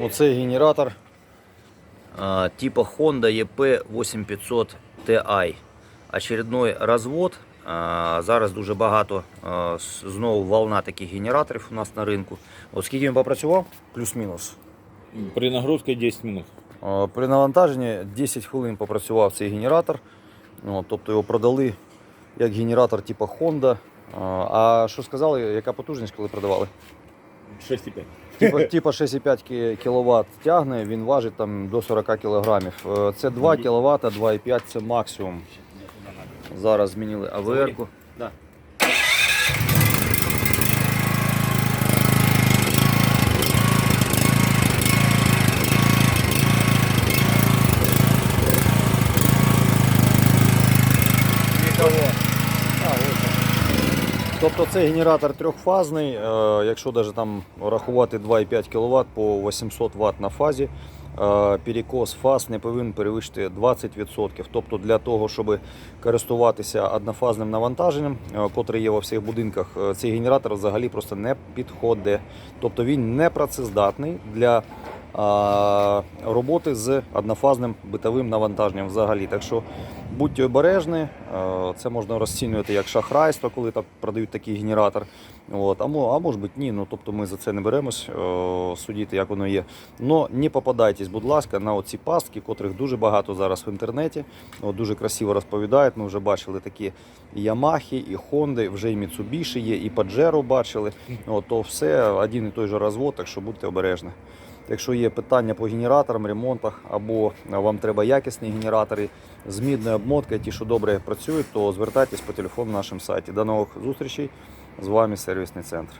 Оцей генератор а, типа Honda EP8500 Ti. Очередной розвод. А, Зараз дуже багато а, знову волна таких генераторів у нас на ринку. От скільки він попрацював? Плюс-мінус. При нагрузке 10 минут. При навантаженні 10 хвилин попрацював цей генератор. От, тобто його продали як генератор типу Honda. А, А що сказали, яка потужність, коли продавали? 6,5. Типа, типа 6,5 кВт тягне, він важить там до 40 кг. Це 2 кВт, 2,5 це максимум. Зараз змінили АВР-ку. Да. Тобто цей генератор трьохфазний, е, якщо навіть там рахувати 2,5 кВт по 800 Вт на фазі, е, перекос фаз не повинен перевищити 20%. Тобто для того, щоб користуватися однофазним навантаженням, е, котре є во всіх будинках, цей генератор взагалі просто не підходить. Тобто він не працездатний для роботи з однофазним битовим навантаженням взагалі. Так що будьте обережні, е, це можна розцінювати як шахрайство, коли так продають такий генератор. От, а, а може бути ні, ну тобто ми за це не беремось е, судити, як воно є. Но не попадайтесь, будь ласка, на оці пастки, котрих дуже багато зараз в інтернеті. От, дуже красиво розповідають. Ми вже бачили такі і Ямахи, і Хонди, вже і Mitsubishi є, і Pajero бачили. От, то все один і той же розвод, так що будьте обережні. Якщо є питання по генераторам, ремонтах, або вам треба якісні генератори з мідною обмоткою, ті, що добре працюють, то звертайтесь по телефону на нашому сайті. До нових зустрічей. З вами сервісний центр.